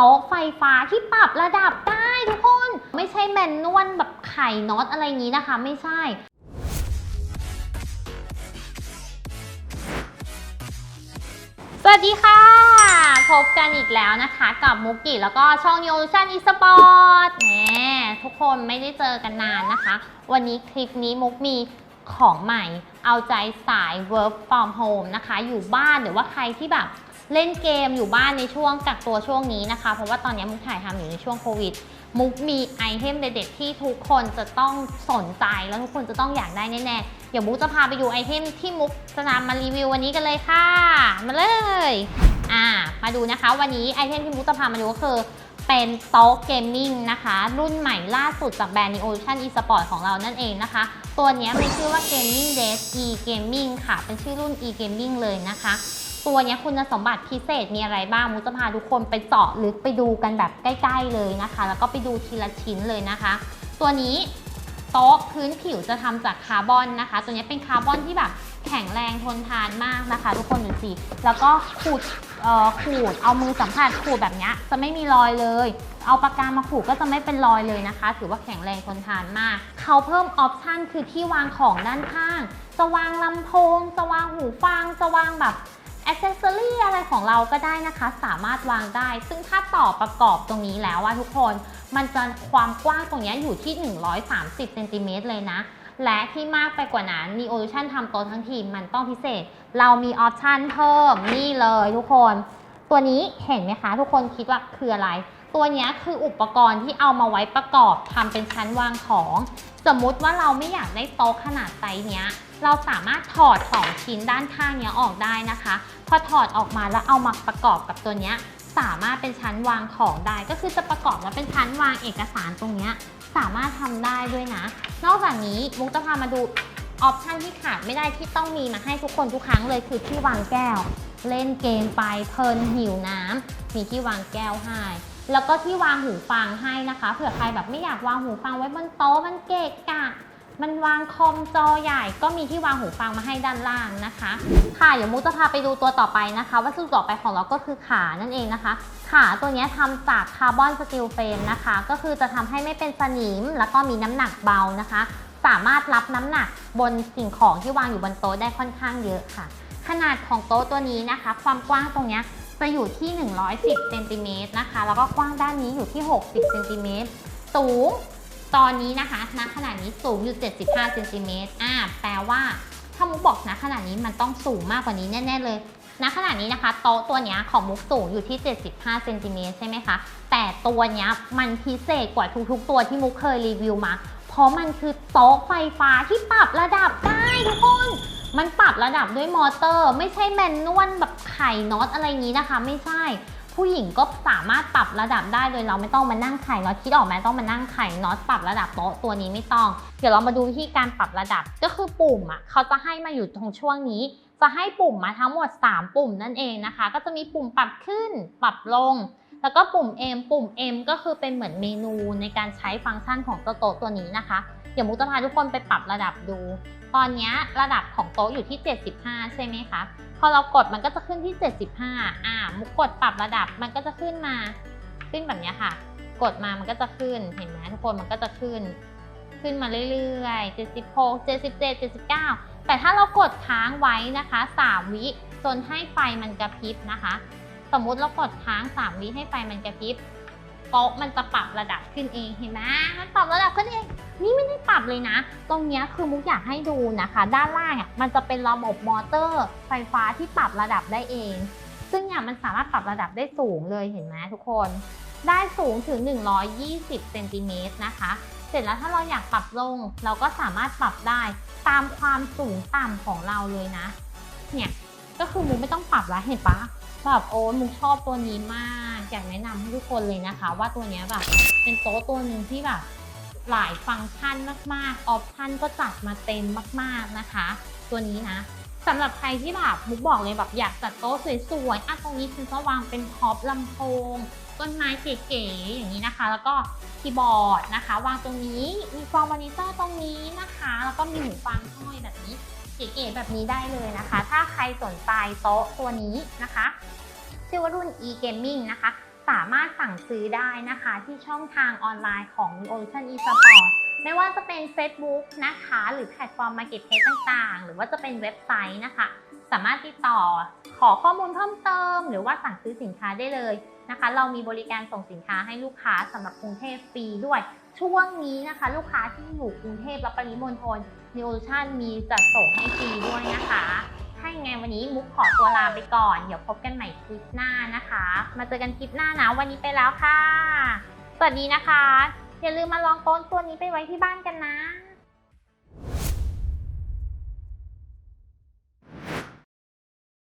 โต๊ะไฟฟ้าที่ปรับระดับได้ทุกคน ไม่ใช่แมนนวลแบบไข่น็อตอะไรอย่างนี้นะคะ ไม่ใช่สวัสดีค่ะ พบกันอีกแล้วนะคะกับมุกกิแล้วก็ช่อง New Ocean Esport แหมทุกคนไม่ได้เจอกันนานนะคะ วันนี้คลิปนี้มุกมีของใหม่ เอาใจสาย work from home นะคะ อยู่บ้านหรือว่าใครที่แบบ เล่นเกมอยู่บ้านในช่วงกักตัวช่วงนี้นะคะ เพราะว่าตอนนี้มุกถ่ายทำอยู่ในช่วงโควิด มุกมีไอเทมเด็ดๆที่ทุกคนจะต้องสนใจแล้วทุกคนจะต้องอยากได้แน่ๆ เดี๋ยวมุกจะพาไปดูไอเทมที่มุกจะนำมารีวิววันนี้กันเลยค่ะ มาเลยอ่ามาดูนะคะ วันนี้ไอเทมที่มุกจะพามาดูก็คือเป็นโต๊ะเกมมิ่งนะคะ รุ่นใหม่ล่าสุดจากแบรนด์ Neo Ocean Esport ของเรานั่นเองนะคะ ตัวนี้ยมีชื่อว่า Gaming Desk E Gaming ค่ะ เป็นชื่อรุ่น E Gaming เลยนะคะ ตัวนี้คุณสมบัติพิเศษมีอะไรบ้างมุจะพาทุกคนไปเจาะลึกไปดูกันแบบใกล้ ๆ เลยนะคะ แล้วก็ไปดูทีละชิ้นเลยนะคะ ตัวนี้โต๊ะพื้นผิวจะทำจากคาร์บอนนะคะ ตัวนี้เป็นคาร์บอนที่แบบแข็งแรงทนทานมากนะคะ ทุกคนดูสิ แล้วก็ขูดเอ่อขูดเอามือสัมผัสขูดแบบนี้จะไม่มีรอยเลย เอาปากกามาขูดก็จะไม่เป็นรอยเลยนะคะ ถือว่าแข็งแรงทนทานมาก เขาเพิ่มออปชันคือที่วางของด้านข้าง จะวางลำโพง จะวางหูฟัง จะวางแบบ อ c เซสซอรี่อะไรของเราก็ได้นะคะ สามารถวางได้ ซึ่งถ้าต่อประกอบตรงนี้แล้วว่าทุกคน มันจะความกว้างตรงนี้อยู่ที่ 130เซนติเมตรเลยนะ และที่มากไปกว่านั้นมีโอลูชันทำโต๊ะทั้งทีมมันต้องพิเศษ เรามีออปชันเพิ่มนี่เลยทุกคน ตัวนี้เห็นไหมคะ ทุกคนคิดว่าคืออะไร ตัวนี้คืออุปกรณ์ที่เอามาไว้ประกอบทำเป็นชั้นวางของ สมมุติว่าเราไม่อยากได้โต๊ะขนาดไซส์เนี้ย เราสามารถถอดของชิ้นด้านข้างเนี้ยออกได้นะคะ พอถอดออกมาแล้วเอามาประกอบกับตัวเนี้ยสามารถเป็นชั้นวางของได้ ก็คือจะประกอบแล้วเป็นชั้นวางเอกสารตรงเนี้ยสามารถทำได้ด้วยนะ นอกจากนี้มุกจะพามาดูออปชันที่ขาดไม่ได้ที่ต้องมีมาให้ทุกคนทุกครั้งเลยคือที่วางแก้ว เล่นเกมไปเพลินหิวน้ำมีที่วางแก้วให้ แล้วก็ที่วางหูฟังให้นะคะ เผื่อใครแบบไม่อยากวางหูฟังไว้บนโต๊ะมันเกะกะ มันวางคอมจอใหญ่ก็มีที่วางหูฟังมาให้ด้านล่างนะคะ ค่ะเดี๋ยวมุกจะพาไปดูตัวต่อไปนะคะ วัสดุต่อไปของเราก็คือขานั่นเองนะคะ ขาตัวนี้ยทำจากคาร์บอนสตีลเฟรมนะคะ ก็คือจะทำให้ไม่เป็นสนิมแล้วก็มีน้ำหนักเบานะคะ สามารถรับน้ำหนักบนสิ่งของที่วางอยู่บนโต๊ะได้ค่อนข้างเยอะค่ะ ขนาดของโต๊ะตัวนี้นะคะ ความกว้างตรงนี้จะอยู่ที่ 110เซนติเมตรนะคะ แล้วก็กว้างด้านนี้อยู่ที่ 60เซนติเมตรสูงตอนนี้นะคะณขนาดนี้สูงอยู่ 75เซนติเมตรอ่าแปลว่าถ้ามุกบอกณขนาดนี้มันต้องสูงมากกว่านี้แน่ ๆ เลยณขนาดนี้นะคะโต๊ะตัวนี้ของมุกสูงอยู่ที่ 75เซนติเมตรใช่ไหมคะ แต่ตัวนี้มันพิเศษกว่าทุกๆ ตัวที่มุกเคยรีวิวมา เพราะมันคือโต๊ะไฟฟ้าที่ปรับระดับได้ทุกคน มันปรับระดับด้วยมอเตอร์ ไม่ใช่แมนนวลแบบไข่น็อตอะไรอย่างนี้นะคะ ไม่ใช่ ผู้หญิงก็สามารถปรับระดับได้โดยเราไม่ต้องมานั่งไข่น็อตคิดออกไหมต้องมานั่งไข่น็อตปรับระดับโต๊ะตัวนี้ไม่ต้อง เดี๋ยวเรามาดูวิธีการปรับระดับก็คือปุ่มอะเขาจะให้มาอยู่ตรงช่วงนี้ จะให้ปุ่มมาทั้งหมด 3 ปุ่มนั่นเองนะคะ ก็จะมีปุ่มปรับขึ้น ปรับลง แล้วก็ปุ่ม M ปุ่ม M ก็คือเป็นเหมือนเมนูในการใช้ฟังก์ชันของโต๊ะตัวนี้นะคะ เดี๋ยวมุกจะพาทุกคนไปปรับระดับดู ตอนนี้ระดับของโต๊ะอยู่ที่ 75 ใช่ไหมคะ พอเรากดมันก็จะขึ้นที่ 75 อ่า มุกกดปรับระดับมันก็จะขึ้นมา ขึ้นแบบนี้ค่ะ กดมามันก็จะขึ้น เห็นไหมทุกคนมันก็จะขึ้น ขึ้นมาเรื่อยๆ 76 77 79 แต่ถ้าเรากดค้างไว้นะคะ 3 วิจนให้ไฟมันกระพริบนะคะ สมมุติเรากดค้าง3วิให้ไฟมันกระพริบโต๊ะมันจะปรับระดับขึ้นเองเห็นไหมมันปรับระดับขึ้นเองนี่ไม่ได้ปรับเลยนะ ตรงนี้คือมุกอยากให้ดูนะคะ ด้านล่างอะมันจะเป็นระบบมอเตอร์ไฟฟ้าที่ปรับระดับได้เอง ซึ่งเนี่ยมันสามารถปรับระดับได้สูงเลยเห็นไหมทุกคน ได้สูงถึง 120เซนติเมตรนะคะ เสร็จแล้วถ้าเราอยากปรับลง เราก็สามารถปรับได้ตามความสูงต่ำของเราเลยนะ เนี่ย ก็คือมุกไม่ต้องปรับแล้วเห็นปะแบบโอ้มุกชอบตัวนี้มาก อยากแนะนำให้ทุกคนเลยนะคะ ว่าตัวนี้แบบเป็นโต๊ะตัวหนึ่งที่แบบหลายฟังก์ชันมากๆ ออปชันก็จัดมาเต็มมากๆนะคะ ตัวนี้นะสำหรับใครที่แบบมุกบอกเลยแบบอยากจัดโต๊ะสวยๆอะตรงนี้คือจะวางเป็นท็อปลำโพง ต้นไม้เก๋ๆอย่างนี้นะคะ แล้วก็คีย์บอร์ดนะคะ วางตรงนี้ มีกรองมอนิเตอร์ตรงนี้นะคะ แล้วก็มีหูฟังห้อยแบบนี้ เก๋ๆแบบนี้ได้เลยนะคะ ถ้าใครสนใจโต๊ะตัวนี้นะคะ ชื่อว่ารุ่น e gaming นะคะ สามารถสั่งซื้อได้นะคะ ที่ช่องทางออนไลน์ของ Ocean eSport ไม่ว่าจะเป็น Facebook นะคะ หรือแพลตฟอร์ม Marketplace ต่างๆ หรือว่าจะเป็นเว็บไซต์นะคะ สามารถติดต่อขอข้อมูลเพิ่มเติม หรือว่าสั่งซื้อสินค้าได้เลยนะคะ เรามีบริการส่งสินค้าให้ลูกค้าสำหรับกรุงเทพฟรีด้วย ช่วงนี้นะคะ ลูกค้าที่อยู่กรุงเทพและปริมณฑล n e w o l u t i o n มีจัดส่งให้ฟรีด้วยนะคะถ้ายังไงวันนี้มุกขอตัวลาไปก่อน เดี๋ยวพบกันใหม่คลิปหน้านะคะ มาเจอกันคลิปหน้านะ วันนี้ไปแล้วค่ะ สวัสดีนะคะ อย่าลืมมาลองโต้นตัวนี้ไปไว้ที่บ้านกันนะ